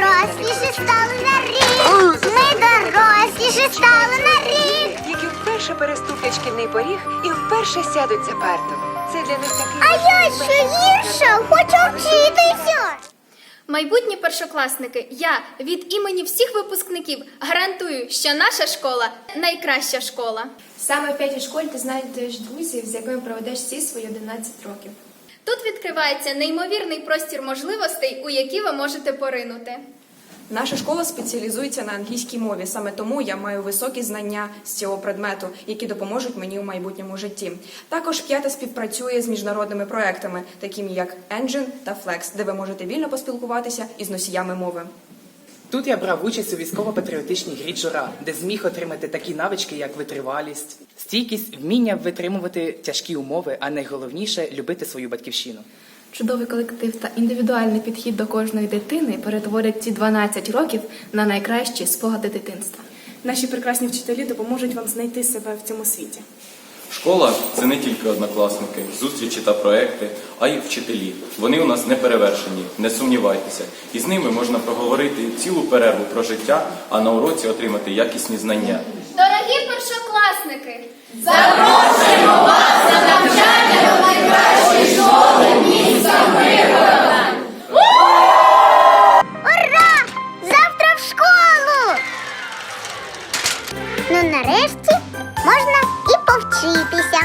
доросліше стали на рік. Ми доросліше стали на рік. які вперше переступлять шкільний поріг і вперше сядуть за парту. Це для них такий А я що гірше, хочу вчитися. Майбутні першокласники, я від імені всіх випускників гарантую, що наша школа найкраща школа. Саме в п'ятій школі ти знайдеш друзів, з якими проведеш всі свої 11 років. Тут відкривається неймовірний простір можливостей, у які ви можете поринути. Наша школа спеціалізується на англійській мові. Саме тому я маю високі знання з цього предмету, які допоможуть мені у майбутньому житті. Також п'ята співпрацює з міжнародними проектами, такими як Engine та Flex, де ви можете вільно поспілкуватися із носіями мови. Тут я брав участь у військово-патріотичній грі Жура, де зміг отримати такі навички, як витривалість, стійкість, вміння витримувати тяжкі умови, а найголовніше любити свою батьківщину. Чудовий колектив та індивідуальний підхід до кожної дитини перетворять ці 12 років на найкращі спогади дитинства. Наші прекрасні вчителі допоможуть вам знайти себе в цьому світі. Школа це не тільки однокласники, зустрічі та проекти, а й вчителі. Вони у нас не перевершені, не сумнівайтеся. І з ними можна проговорити цілу перерву про життя, а на уроці отримати якісні знання. Дорогі першокласники! Запрошуємо вас на навчання до найкращої школи міста Миргорода! Ура! Завтра в школу! Ну нарешті можна і повчитися.